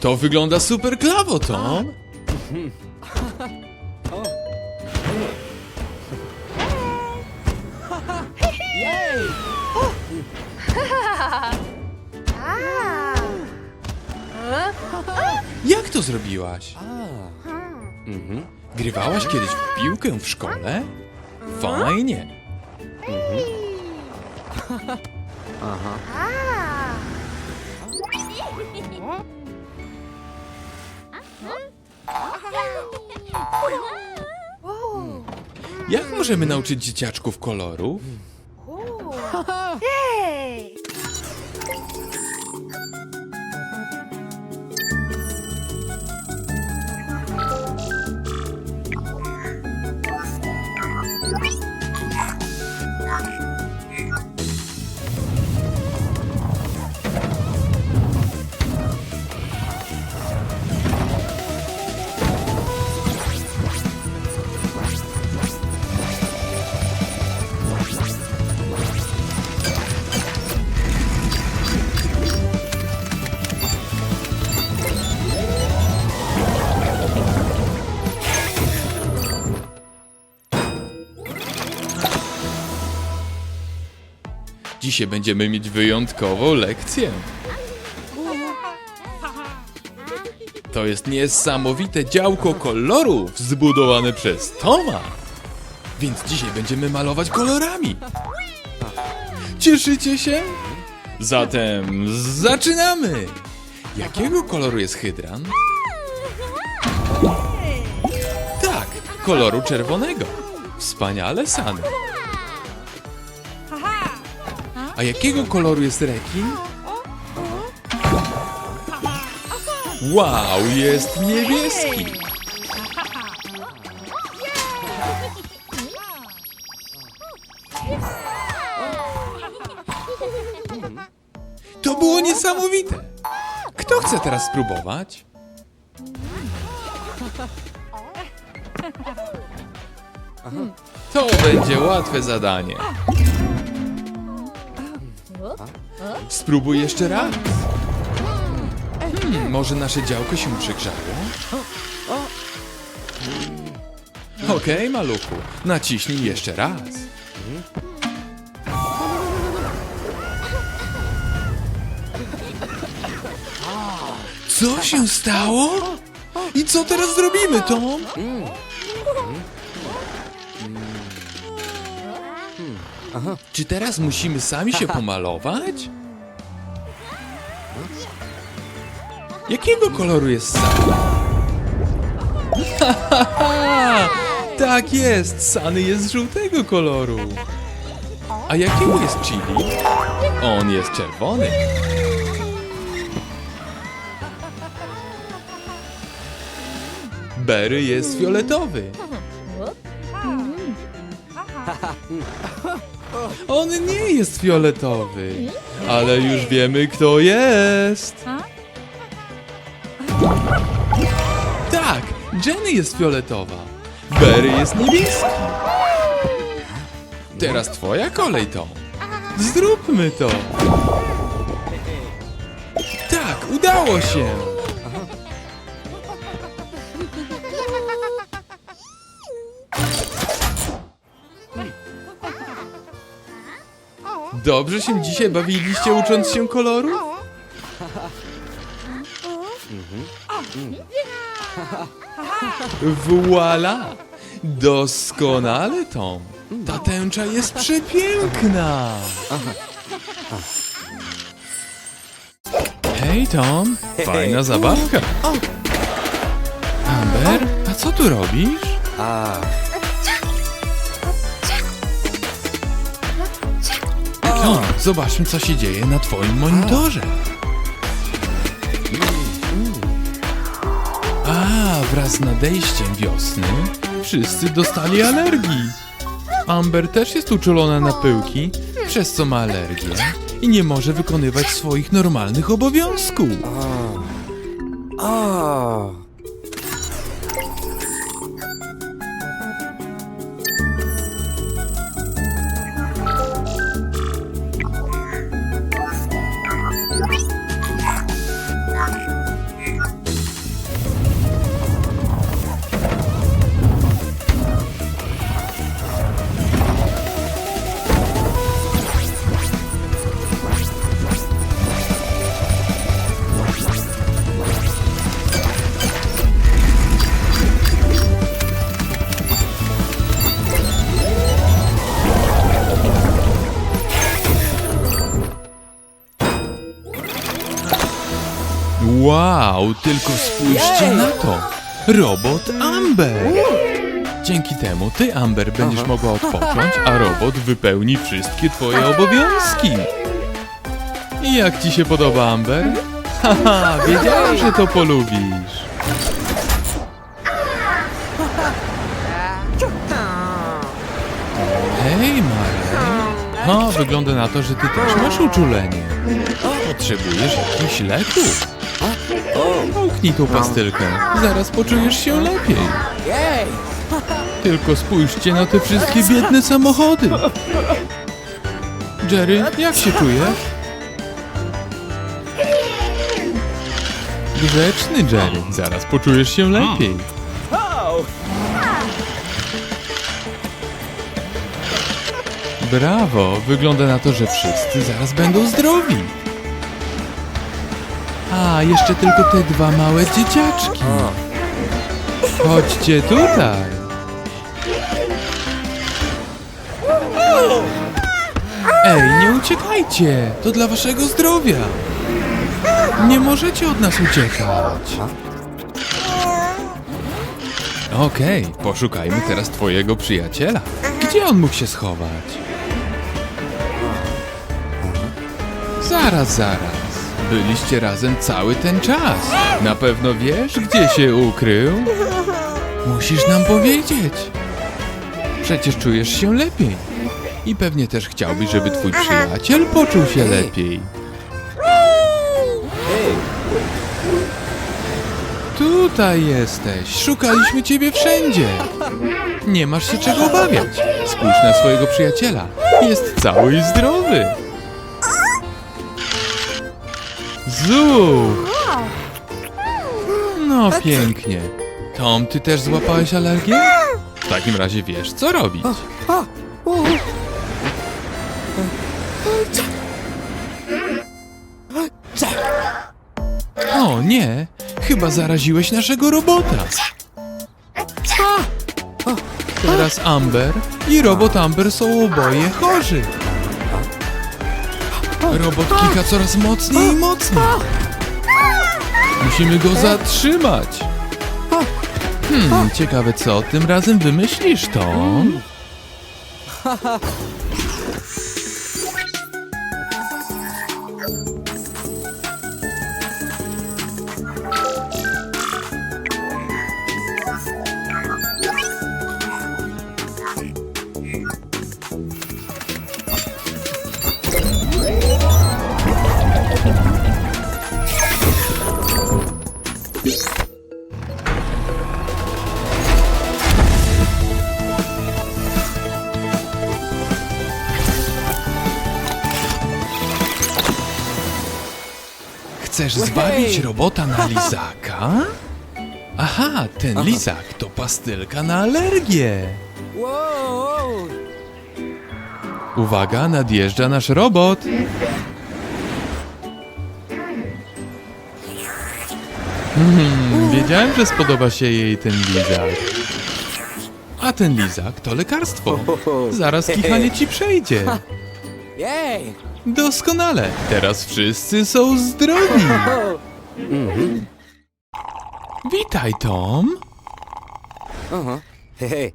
To wygląda super klawo, Tom. Jak to zrobiłaś? Grywałaś kiedyś w piłkę w szkole? Fajnie. Jak możemy nauczyć dzieciaczków kolorów? Dzisiaj będziemy mieć wyjątkową lekcję. To jest niesamowite działko kolorów zbudowane przez Toma. Więc dzisiaj będziemy malować kolorami. Cieszycie się? Zatem zaczynamy! Jakiego koloru jest hydrant? Tak, koloru czerwonego. Wspaniale, Sany. A jakiego koloru jest rekin? Wow, jest niebieski. To było niesamowite. Kto chce teraz spróbować? To będzie łatwe zadanie. Spróbuj jeszcze raz. Hmm, może nasze działko się przygrzało? Okej, maluchu, naciśnij jeszcze raz. Co się stało? I co teraz zrobimy, Tom? Czy teraz musimy sami się pomalować? Jakiego koloru jest Sany? tak jest, Sany jest żółtego koloru. A jakiego jest Chili? On jest czerwony. Berry jest fioletowy. On nie jest fioletowy, ale już wiemy kto jest. Tak, Jenny jest fioletowa. Berry jest niebieski. Teraz twoja kolej, Tom. Zróbmy to. Tak, udało się. Dobrze się dzisiaj bawiliście ucząc się koloru? Voila! Doskonale, Tom. Ta tęcza jest przepiękna. Hej, Tom. Fajna zabawka. Amber, a co tu robisz? Tom, zobaczmy, co się dzieje na twoim monitorze. Wraz z nadejściem wiosny wszyscy dostali alergii. Amber też jest uczulona na pyłki, przez co ma alergię i nie może wykonywać swoich normalnych obowiązków. O! Wow, tylko spójrzcie na to! Robot Amber! Dzięki temu ty, Amber, będziesz mogła odpocząć, a robot wypełni wszystkie twoje obowiązki. I jak ci się podoba, Amber? Haha, wiedziałem, że to polubisz. Hej, Marley. O, wygląda na to, że ty też masz uczulenie. Potrzebujesz jakichś leków. Połknij tą pastylkę. Zaraz poczujesz się lepiej. Tylko spójrzcie na te wszystkie biedne samochody. Jerry, jak się czujesz? Grzeczny Jerry. Zaraz poczujesz się lepiej. Brawo! Wygląda na to, że wszyscy zaraz będą zdrowi. A, jeszcze tylko te dwa małe dzieciaczki. Chodźcie tutaj. Ej, nie uciekajcie! To dla waszego zdrowia. Nie możecie od nas uciekać. Okej, poszukajmy teraz twojego przyjaciela. Gdzie on mógł się schować? Zaraz, zaraz. Byliście razem cały ten czas. Na pewno wiesz, gdzie się ukrył? Musisz nam powiedzieć. Przecież czujesz się lepiej. I pewnie też chciałbyś, żeby twój przyjaciel poczuł się lepiej. Tutaj jesteś. Szukaliśmy ciebie wszędzie. Nie masz się czego obawiać. Spójrz na swojego przyjaciela. Jest cały i zdrowy. Zuch! No pięknie. Tom, ty też złapałeś alergię? W takim razie wiesz, co robić. O nie, chyba zaraziłeś naszego robota. Teraz Amber i robot Amber są oboje chorzy. Robot kika coraz mocniej i mocniej. Musimy go zatrzymać. Hmm, ciekawe co tym razem wymyślisz, Tom? Chcesz zbawić robota na lizaka? Aha, ten lizak to pastylka na alergię. Uwaga, nadjeżdża nasz robot. Hmm, wiedziałem, że spodoba się jej ten lizak. A ten lizak to lekarstwo. Zaraz kichanie ci przejdzie. Doskonale. Teraz wszyscy są zdrowi. Witaj, Tom. Aha. Hej,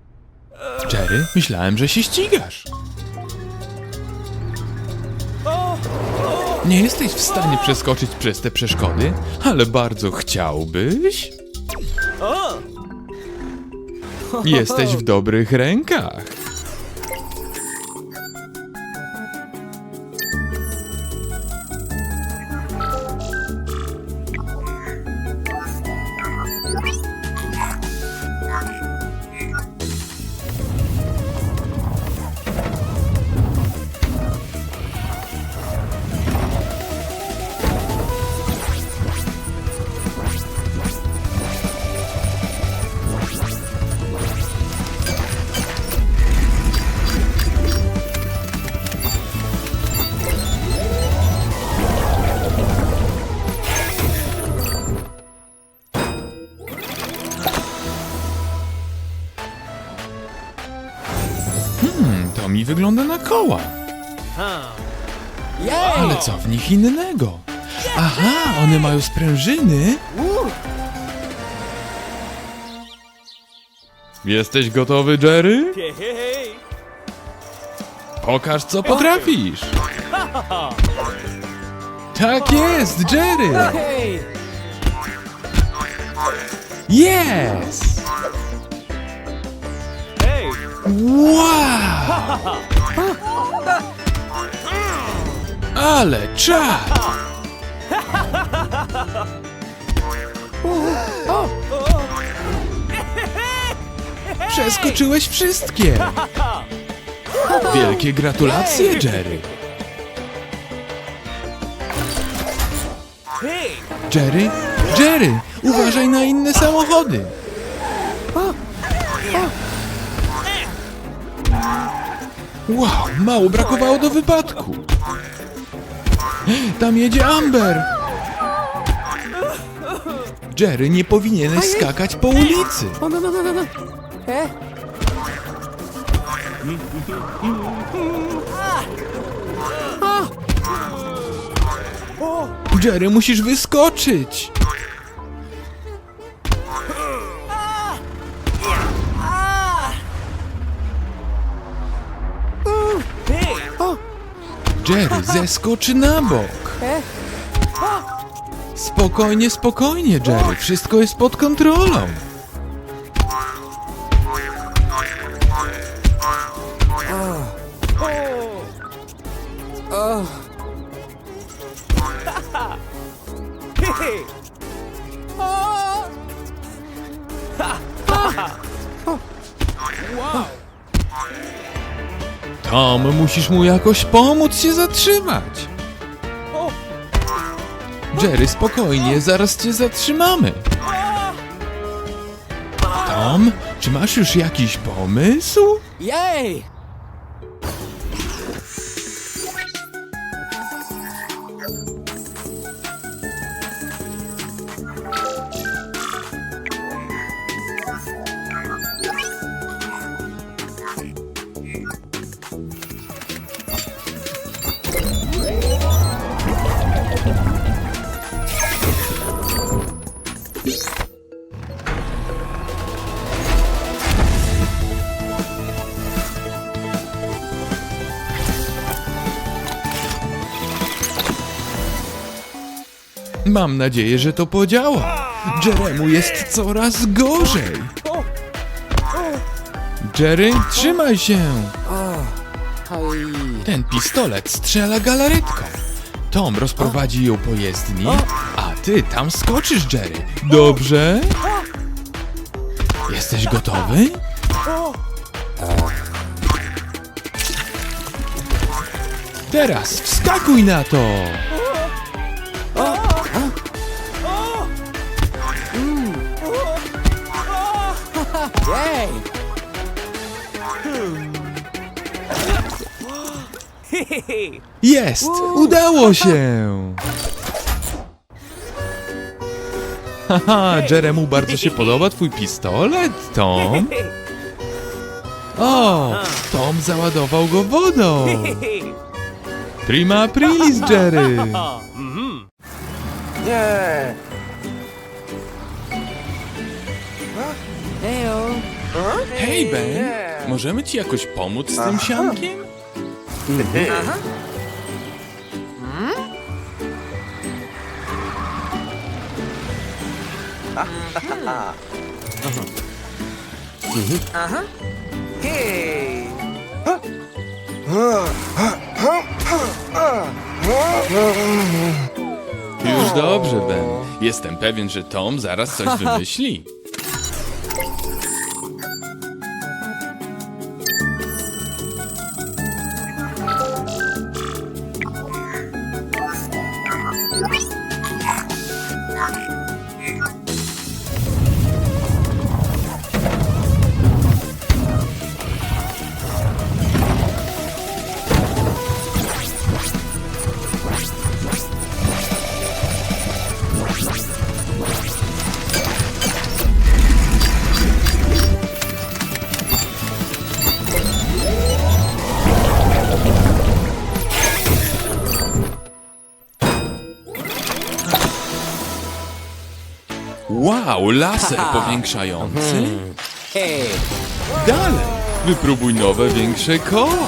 Jerry, myślałem, że się ścigasz. Nie jesteś w stanie przeskoczyć przez te przeszkody, ale bardzo chciałbyś? Jesteś w dobrych rękach. Wygląda na koła. Ale co w nich innego? Aha, one mają sprężyny. Jesteś gotowy, Jerry? Pokaż, co potrafisz. Tak jest, Jerry! Jest! Wow! Ale czad! Przeskoczyłeś wszystkie! Wielkie gratulacje, Jerry! Jerry? Jerry! Uważaj na inne samochody! Wow, mało brakowało do wypadku! Tam jedzie Amber! Jerry, nie powinieneś skakać po ulicy! No, no, no. E? Jerry, musisz wyskoczyć! Jerry, zeskocz na bok! Spokojnie, spokojnie, Jerry, wszystko jest pod kontrolą! Tom, musisz mu jakoś pomóc się zatrzymać! Jerry, spokojnie, zaraz cię zatrzymamy! Tom, czy masz już jakiś pomysł? jej! Mam nadzieję, że to podziała. Jeremu jest coraz gorzej. Jerry, trzymaj się! Ten pistolet strzela galaretką. Tom rozprowadzi ją po jezdni, a ty tam skoczysz, Jerry. Dobrze? Jesteś gotowy? Teraz wskakuj na to! Jej! Jest! Udało się! Haha, Jeremu bardzo się podoba twój pistolet, Tom. O, Tom załadował go wodą. Prima aprilis, Jerry. Hej, Ben, możemy ci jakoś pomóc z tym siankiem? Już dobrze, Ben. Jestem pewien, że Tom zaraz coś wymyśli. Wow, laser powiększający. Hej! Dalej, wypróbuj nowe, większe koło.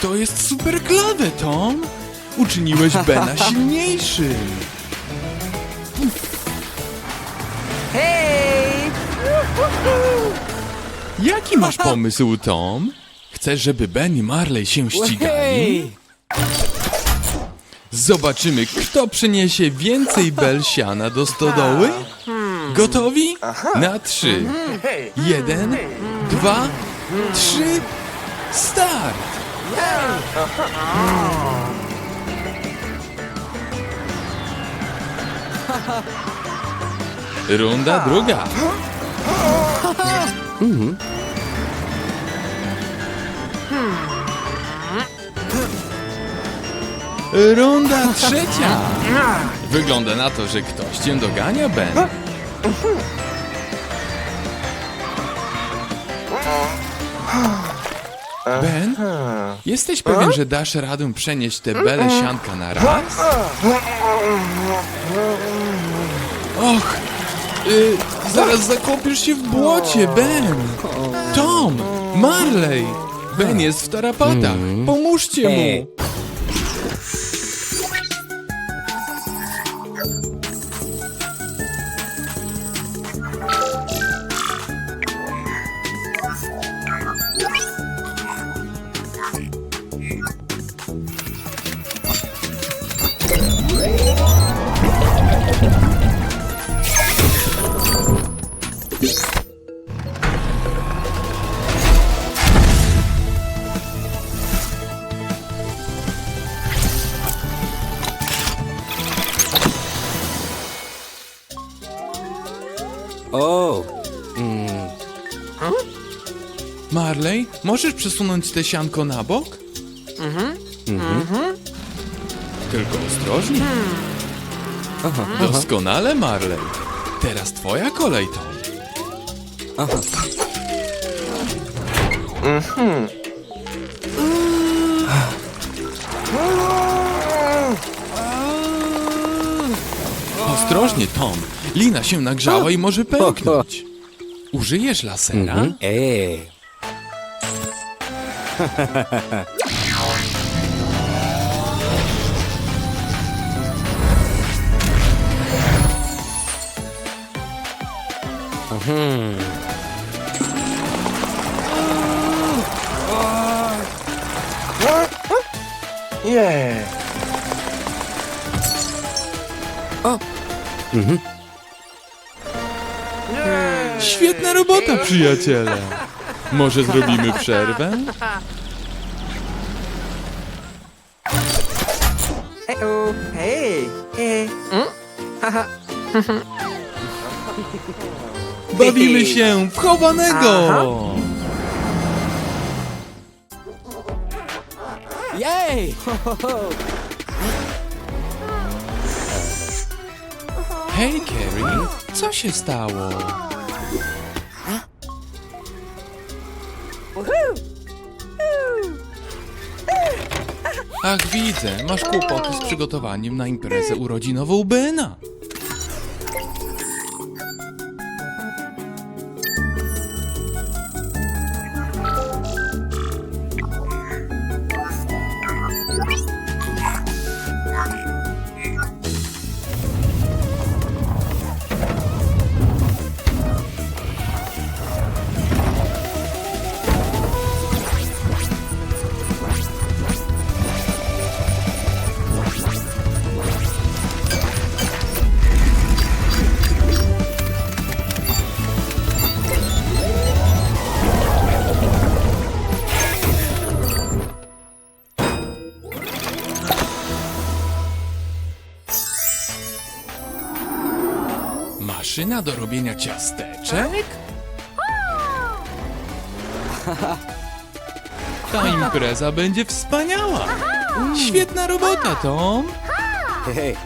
To jest super klawe, Tom. Uczyniłeś Bena silniejszym. Hej! Jaki masz pomysł, Tom? Chcesz, żeby Ben i Marley się ścigali? Zobaczymy, kto przyniesie więcej bel siana do stodoły. Gotowi? Na trzy. Jeden, dwa, trzy, start! Runda druga. Runda trzecia. Wygląda na to, że ktoś cię dogania, Ben. Ben, jesteś pewien, że dasz radę przenieść te bele sianka na raz? Och, y, zaraz zakopiesz się w błocie, Ben. Tom, Marley, Ben jest w tarapatach. Pomóżcie mu. Hej. Możesz przesunąć te sianko na bok? Mhm. Tylko ostrożnie. Doskonale, Marley. Teraz twoja kolej, Tom. Ostrożnie, Tom. Lina się nagrzała i może pęknąć. Użyjesz lasera? Ej! Yeah. Świetna robota, przyjaciele. Może zrobimy przerwę? Uh-oh. Hey. Hey. Bawimy się w chowanego! Jej! Hej, Carrie, co się stało? Ach, widzę, masz kłopoty z przygotowaniem na imprezę urodzinową Bena. Maszyna do robienia ciasteczek? Ta impreza będzie wspaniała! Świetna robota, Tom! Hej!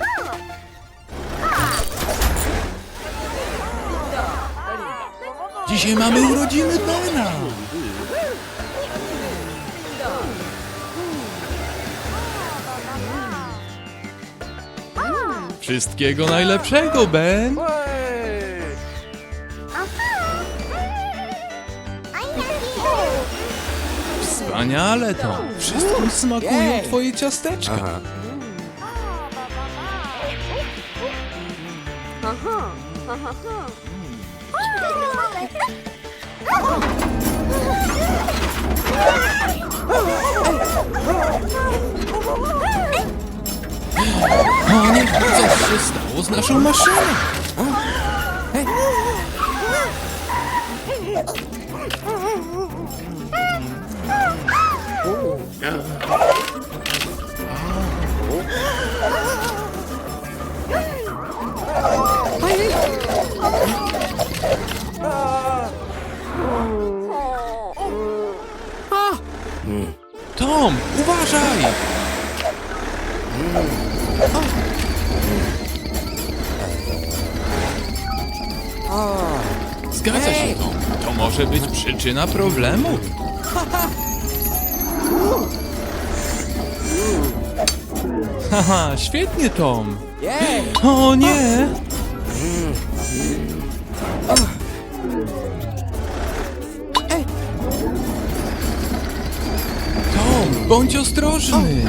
Dzisiaj mamy urodziny Bena! Wszystkiego najlepszego, Ben! Wspaniale, Tom. Wszystkim smakują Jej. twoje ciasteczka. Aha. O nie, coś się stało z naszą maszyną. Tom, uważaj! Zgadza się, Tom. To może być przyczyna problemu. Haha, świetnie, Tom. O nie! Tom, bądź ostrożny.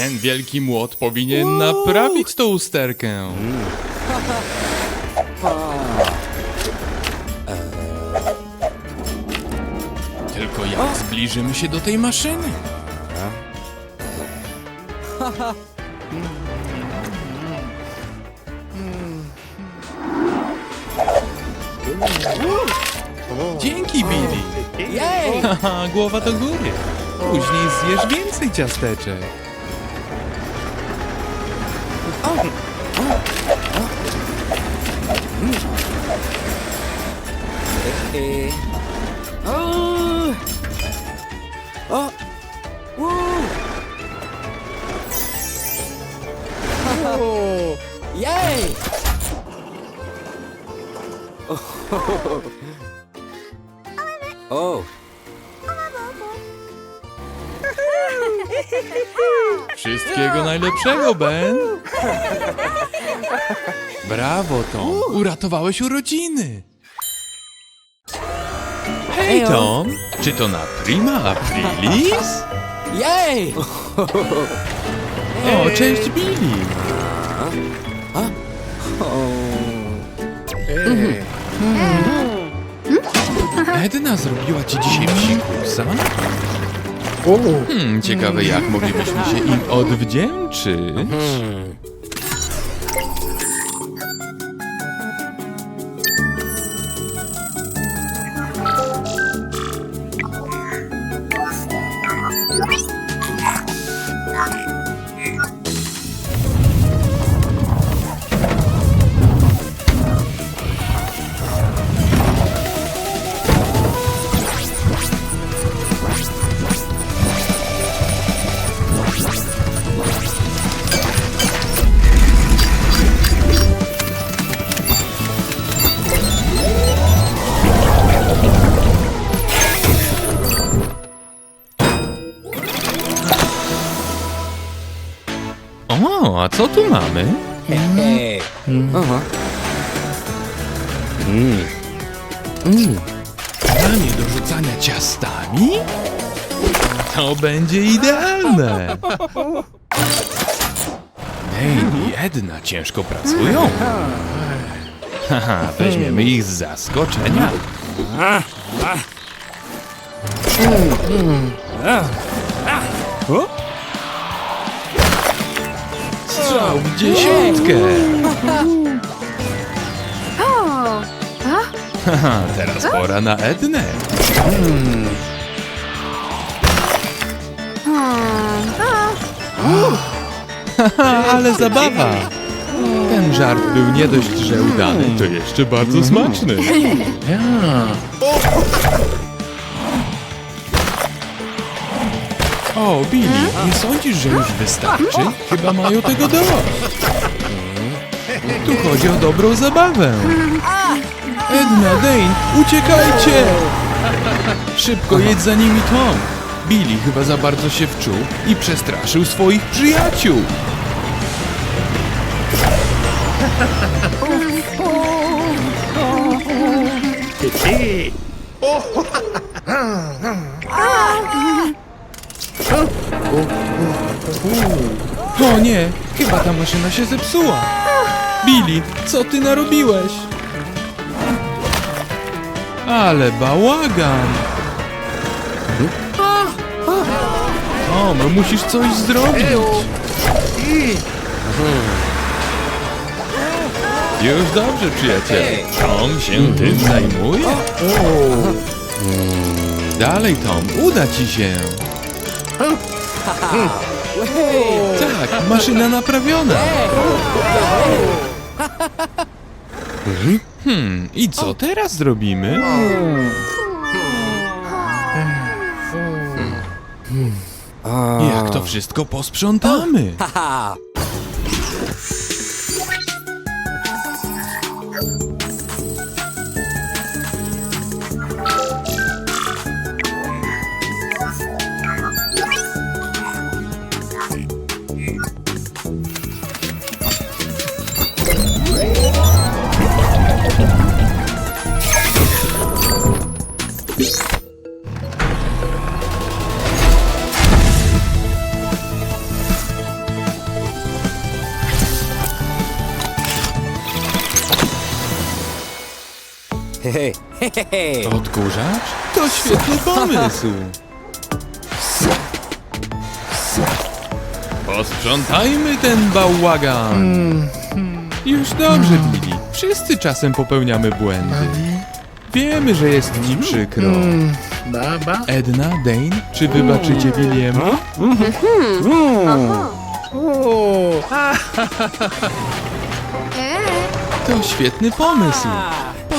Ten wielki młot powinien naprawić tą usterkę. Tylko jak zbliżymy się do tej maszyny? Dzięki, Billy. Jej! Haha, głowa do góry. Później zjesz więcej ciasteczek. E. O! O! O! Jej! O! Wszystkiego najlepszego, Ben. Brawo, Tom. Uratowałeś urodziny. Hej, Tom. Czy to na Prima Aprilis? Jej! O, cześć, Billy. Edna zrobiła ci dzisiaj psikusa? Hmm, ciekawe jak moglibyśmy się im odwdzięczyć. Co tu mamy? Hej! Aha. Mm. Ramię do rzucania ciastami? To będzie idealne! Baby, Edna ciężko pracują. Haha, weźmiemy ich z zaskoczenia. Strzał w dziesiątkę! Haha, teraz pora na Ednę. Haha, ale zabawa. Ten żart był nie dość, że udany, to jeszcze bardzo smaczny. O, Billy, nie sądzisz, że już wystarczy? Chyba mają tego dość. Tu chodzi o dobrą zabawę. Edna, Dane, uciekajcie! Szybko jedź za nimi Tom. Billy chyba za bardzo się wczuł i przestraszył swoich przyjaciół. O nie, chyba ta maszyna się zepsuła. Billy, co ty narobiłeś? Ale bałagan! Tom, musisz coś zrobić. Już dobrze, przyjaciele. Tom się tym zajmuje. Dalej, Tom, uda ci się. Tak, maszyna naprawiona. Hmm, i co teraz zrobimy? Jak to wszystko posprzątamy? Odkurzacz? To świetny pomysł. Posprzątajmy ten bałagan. Już dobrze, Billy. Wszyscy czasem popełniamy błędy. Wiemy, że jest ci przykro. Baba? Edna, Dane, czy wybaczycie Williemu? O, a, To świetny pomysł.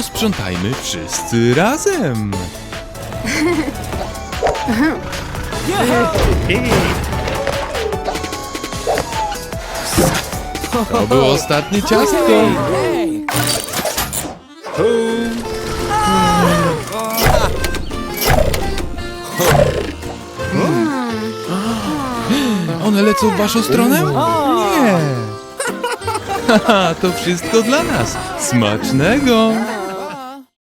Posprzątajmy wszyscy razem. To było ostatnie ciastko. One lecą w waszą stronę? Nie. To wszystko dla nas. Smacznego.